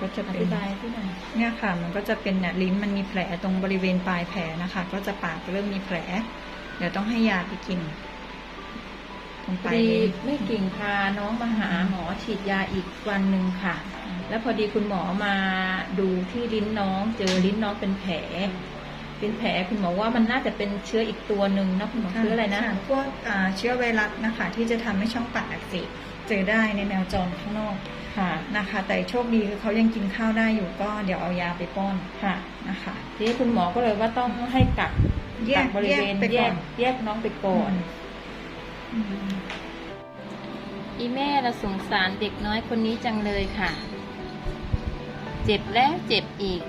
ก็จะอเป็น ธิบายที่หน่อยเนี่ยค่ะ มันก็จะเป็นเนี่ยลิ้นมันมีแผลตรงบริเวณปลายแผลนะคะ ก็จะปากเริ่มมีแผล เดี๋ยวต้องให้ยาไปกิน ตรงพปอลายดีลิ้นแม่กิ่งพาน้องมาหาหมอฉีดยาอีกวันหนึ่งค่ะ แล้วพอดีคุณหมอมาดูที่ลิ้นน้อง เจอลิ้นน้องเป็นแผล เป็นแผลคุณหมอว่ามันน่าจะเป็นเชื้ออีกตัวหนึ่งนะคุณหมอเชื้ออะไรนะ ค่พวกอ่าเชื้อไวรัสนะคะ ที่จะทำให้ช่องปากอักเสบเจอได้ในแมวจรข้างนอก ค่ะนะคะ แต่โชคดีคือเขายังกินข้าวได้อยู่ก็เดี๋ยวเอายาไปป้อนค่ะนะคะทีนี้คุณหมอก็เลยว่าต้องให้กักแยกักกบริเวณแยกไปแยก่อกนแยกน้องไปก่อนอืมอีแม่เราสงสารเด็กน้อยคนนี้จังเลยค่ะ เจ็บแล้วเจ็บอีก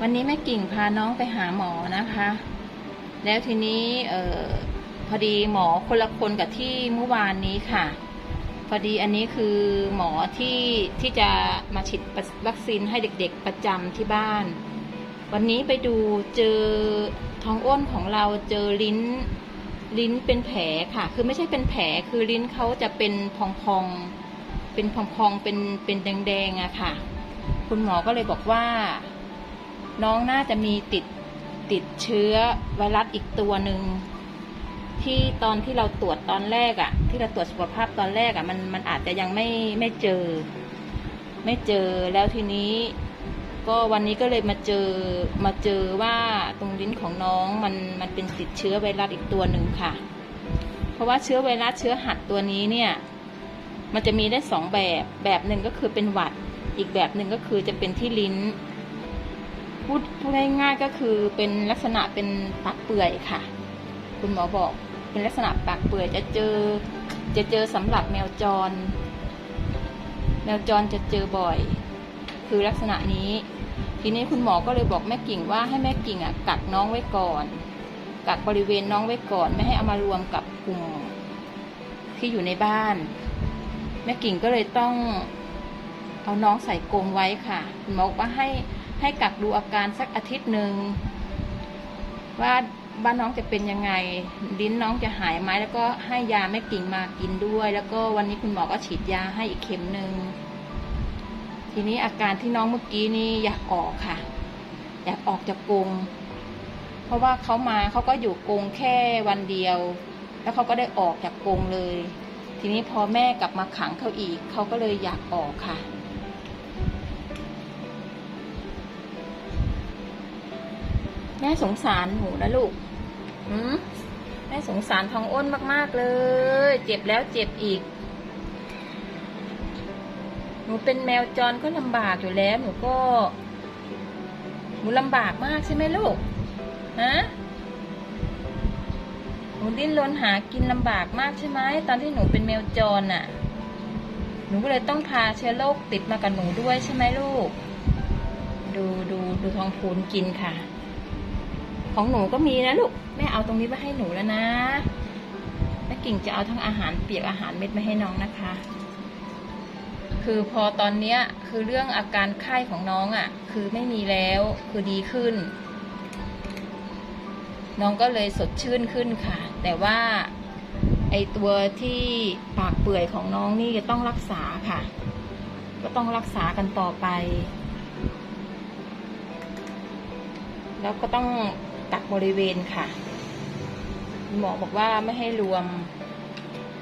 วันนี้แม่กิ่งพาน้องไปหาหมอนะคะ แล้วทีนี้เออพอดีหมอคนละคนกับที่เมื่อวานนี้ค่ะ พอดีอันนี้คือหมอที่ที่จะมาฉีดวัคซีนให้เด็กๆประจำที่บ้าน วันนี้ไปดูเจอท้องอ้นของเราเจอลิ้นลิ้นเป็นแผลค่ะ คือไม่ใช่เป็นแผลคือลิ้นเขาจะเป็นพองๆ เป็นพองๆ เป็นเป็นแดงๆอะค่ะ คุณหมอก็เลยบอกว่า น้องน่าจะมีติดติดเชื้อไวรัสอีกตัวหนึ่ง ที่ตอนที่เราตรวจตอนแรกอะที่เราตรวจสุขภาพตอนแรกอะมันมันอาจจะยังไม่ไม่เจอ ไม่เจอแล้วทีนี้ ก็วันนี้ก็เลยมาเจอมาเจอว่าตรงลิ้นของน้องมันมันเป็นติดเชื้อไวรัสอีกตัวหนึ่งค่ะ เพราะว่าเชื้อไวรัสเชื้อหัดตัวนี้เนี่ย มันจะมีได้สองแบบแบบหนึ่งก็คือเป็นหวัด อีกแบบหนึ่งก็คือจะเป็นที่ลิ้นพูดพูดง่ายๆก็คือเป็นลักษณะเป็นปากเปื่อยค่ะ คุณหมอบอก เป็นลักษณะปากเปื่อยจะเจอ จะเจอสำหรับแมวจร แมวจรจะเจอบ่อย คือลักษณะนี้ ทีนี้คุณหมอก็เลยบอกแม่กิ่งว่าให้แม่กิ่งอะกักน้องไว้ก่อน กักบริเวณน้องไว้ก่อน ไม่ให้เอามารวมกับกลุ่มที่อยู่ในบ้าน แม่กิ่งก็เลยต้องเอาน้องใส่กรงไว้ค่ะคุณหมอบอกว่าให้ให้กักดูอาการสักอาทิตย์หนึ่งว่า บ้านน้องจะเป็นยังไง ลิ้นน้องจะหายไหมแล้วก็ให้ยาแม่กิ่งมากินด้วย แล้วก็วันนี้คุณหมอก็ฉีดยาให้อีกเข็มหนึ่งทีนี้อาการที่น้องเมื่อกี้นี่อยากออกค่ะ อยากออกจากกรงเพราะว่าเขามาเขาก็อยู่กรงแค่วันเดียว แล้วเขาก็ได้ออกจากกรงเลย ทีนี้พอแม่กลับมาขังเขาอีกเขาก็เลยอยากออกค่ะ แม่สงสารหนูนะลูกหืมแม่สงสารทองอ้นมาก ๆ เลย เจ็บแล้วเจ็บอีก หนูเป็นแมวจรก็ลำบากอยู่แล้ว หนูก็ หนูลำบากมากใช่ไหมลูก ฮะ หนูดิ้นรนหากินลำบากมากใช่ไหม ตอนที่หนูเป็นแมวจรน่ะ หนูก็เลยต้องพาเชื้อโรคติดมากับหนูด้วยใช่ไหมลูก ดูดูดูทองพูนกินค่ะ ของหนูก็มีนะลูกแม่เอาตรงนี้มาให้หนูแล้วนะแม่กิ่งจะเอาทั้งอาหารเปียกอาหารเม็ดมาให้น้องนะคะ คือพอตอนเนี้ยคือเรื่องอาการไข้ของน้องอะ่ะ คือไม่มีแล้วคือดีขึ้น น้องก็เลยสดชื่นขึ้นค่ะ แต่ว่าไอตัวที่ปากเปื่อยของน้องนี่จะต้องรักษาค่ะ ก็ต้องรักษากันต่อไป แล้วก็ต้อง ตักบริเวณค่ะ หมอบอกว่าไม่ให้รวม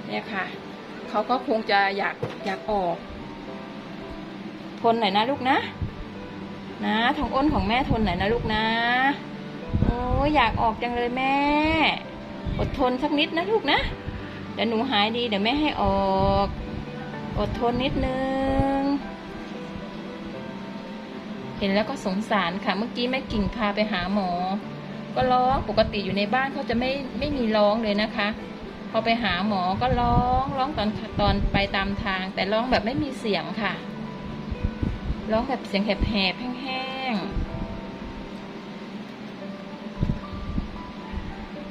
เนี่ยค่ะ เขาก็คงจะอยากอยากออก ทนหน่อยนะลูกนะ นะทองอ้นของแม่ทนหน่อยนะลูกนะ โอ้ยอยากออกจังเลยแม่ อดทนสักนิดนะลูกนะ เดี๋ยวหนูหายดีเดี๋ยวแม่ให้ออก อดทนนิดนึงเห็นแล้วก็สงสารค่ะ เมื่อกี้แม่กิ่งพาไปหาหมอ ก็ร้องปกติอยู่ในบ้านเขาจะไม่ไม่มีร้องเลยนะคะ พอไปหาหมอก็ร้องร้องตอนตอนไปตามทาง แต่ร้องแบบไม่มีเสียงค่ะ ร้องแบบเสียงแหบๆแห้งๆ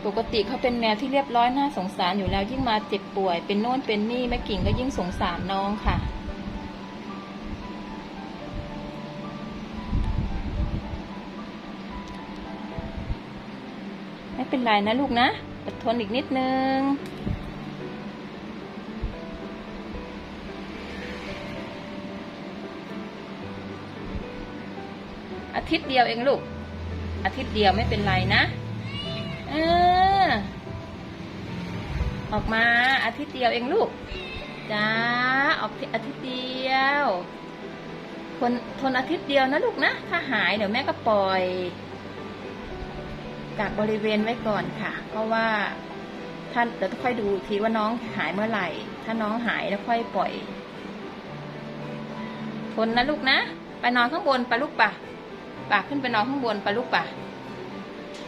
ปกติเขาเป็นแมวที่เรียบร้อยน่าสงสารอยู่แล้วยิ่งมาเจ็บป่วย เป็นโน่นเป็นนี่แม่กิ่งก็ยิ่งสงสารน้องค่ะ ไม่เป็นไรนะลูกนะอดทนอีกนิดนึง อาทิตย์เดียวเองลูก อาทิตย์เดียวไม่เป็นไรนะเออออกมาอาทิตย์เดียวเองลูกจ้าออกอาทิตย์เดียวทนทนอาทิตย์เดียวนะลูกนะ ถ้าหายเดี๋ยวแม่ก็ปล่อย กักบริเวณไว้ก่อนค่ะ เพราะว่าท่านเดี๋ยวค่อยดูทีว่าน้องหายเมื่อไหร่ ถ้าน้องหายแล้วค่อยปล่อยทนนะลูกนะ ไปนอนข้างบนไปลูกปะป่าขึ้นไปนอนข้างบนไปลูกปะ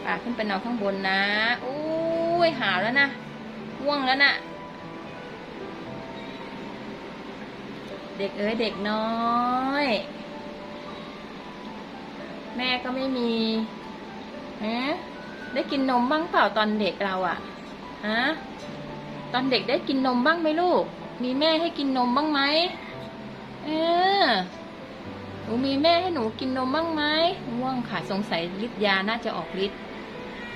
ป่าขึ้นไปนอนข้างบนนะอุ้ยหาวแล้วนะง่วงแล้วนะเด็กเอ้ยเด็กน้อย แม่ก็ไม่มี ได้กินนมบ้างเปล่าตอนเด็กเราอะฮะตอนเด็กได้กินนมบ้างไหมลูก มีแม่ให้กินนมบ้างไหมเออหนูมีแม่ให้หนูกินนมบ้างไหมง่วงค่ะสงสัยฤทธิ์ยาน่าจะออกฤทธิ์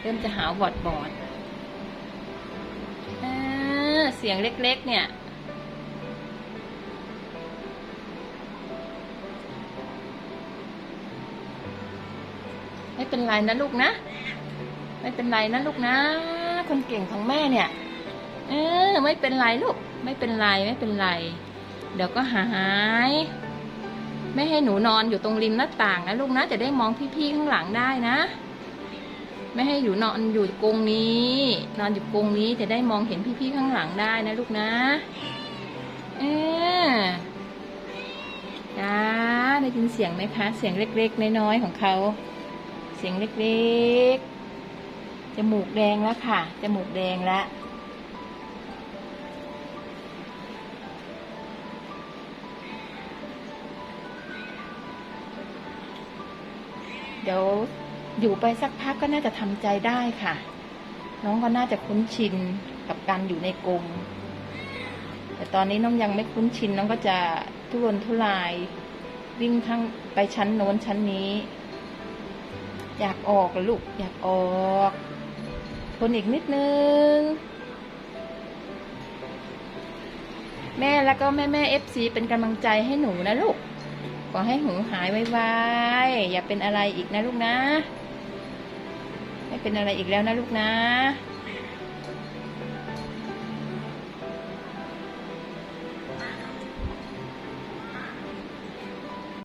เริ่มจะหาวบอดบอดเออเสียงเล็กๆ เนี่ยไม่เป็นไรนะลูกนะ ไม่เป็นไรนะลูกนะ คนเก่งของแม่เนี่ยเออไม่เป็นไรลูก ไม่เป็นไรไม่เป็นไร เดี๋ยวก็หายไม่ให้หนูนอนอยู่ตรงริมหน้าต่างนะลูกนะจะได้มองพี่ๆข้างหลังได้นะ ไม่ให้อยู่นอนอยู่กรงนี้ นอนอยู่กรงนี้จะได้มองเห็นพี่ๆข้างหลังได้นะลูกนะเออจ้าได้ยินเสียงไหมคะ เสียงเล็กๆน้อยๆของเขา เสียงเล็กๆ จมูกแดงแล้วค่ะ จมูกแดงแล้ว เดี๋ยวอยู่ไปสักพักก็น่าจะทำใจได้ค่ะ น้องก็น่าจะคุ้นชินกับการอยู่ในกรงแต่ตอนนี้น้องยังไม่คุ้นชินน้องก็จะทุรนทุราย วิ่งทั้งไปชั้นโน้นชั้นนี้ อยากออกลูกอยากออก ทนอีกนิดนึง แม่แล้วก็แม่แม่เอฟซีเป็นกำลังใจให้หนูนะลูก ขอให้หนูหายไวๆอย่าเป็นอะไรอีกนะลูกนะ ไม่เป็นอะไรอีกแล้วนะลูกนะ